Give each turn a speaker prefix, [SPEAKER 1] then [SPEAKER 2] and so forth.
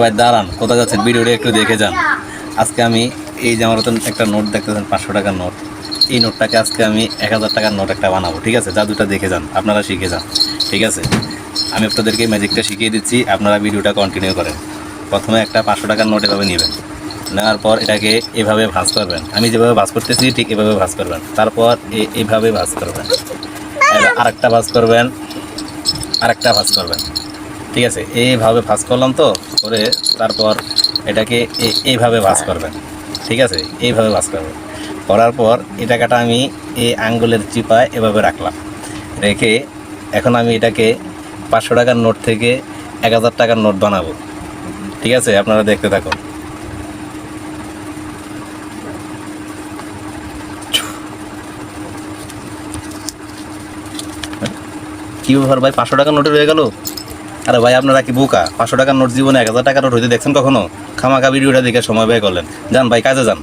[SPEAKER 1] ভাই দাঁড়ান, কোথায় যাচ্ছেন? ভিডিওটা একটু দেখে যান। আজকে আমি এই যে আমার একটা নোট দেখতেছেন, পাঁচশো টাকার নোট। এই নোটটাকে আজকে আমি এক হাজার টাকার নোট একটা বানাবো, ঠিক আছে? জাদুটা দেখে যান, আপনারা শিখে যান, ঠিক আছে? আমি আপনাদেরকে ম্যাজিকটা শিখিয়ে দিচ্ছি, আপনারা ভিডিওটা কন্টিনিউ করেন। প্রথমে একটা পাঁচশো টাকার নোট এভাবে নেবেন। নেওয়ার পর এটাকে এভাবে ভাঁজ করবেন। আমি যেভাবে ভাঁজ করতেছি, ঠিক এভাবে ভাঁজ করবেন। তারপর এ- এইভাবে ভাঁজ করবেন। আরেকটা ভাঁজ করবেন, আরেকটা ভাঁজ করবেন। ঠিক আছে এইভাবে ভাঁজ করলাম তো করে তারপর এটাকে এইভাবে ভাঁজ করবেন ঠিক আছে? এইভাবে ভাঁজ করবেন। করার পর এই টাকাটা আমি এই আঙ্গুলের চিপায় এভাবে রাখলাম। রেখে এখন আমি এটাকে পাঁচশো টাকার নোট থেকে এক হাজার টাকার নোট বানাবো। ঠিক আছে আপনারা দেখতে থাকুন। কি ব্যাপার ভাই পাঁচশো টাকার নোটে রয়ে গেল? আরে ভাই, আপনারা কি বোকা? পাঁচশো টাকার নোট জীবনে এক হাজার টাকার নোট হইতে দেখছেন কখনো? খামাখা ভিডিওটা দেখে সময় ব্যয় করলেন। যান ভাই, কাজে যান।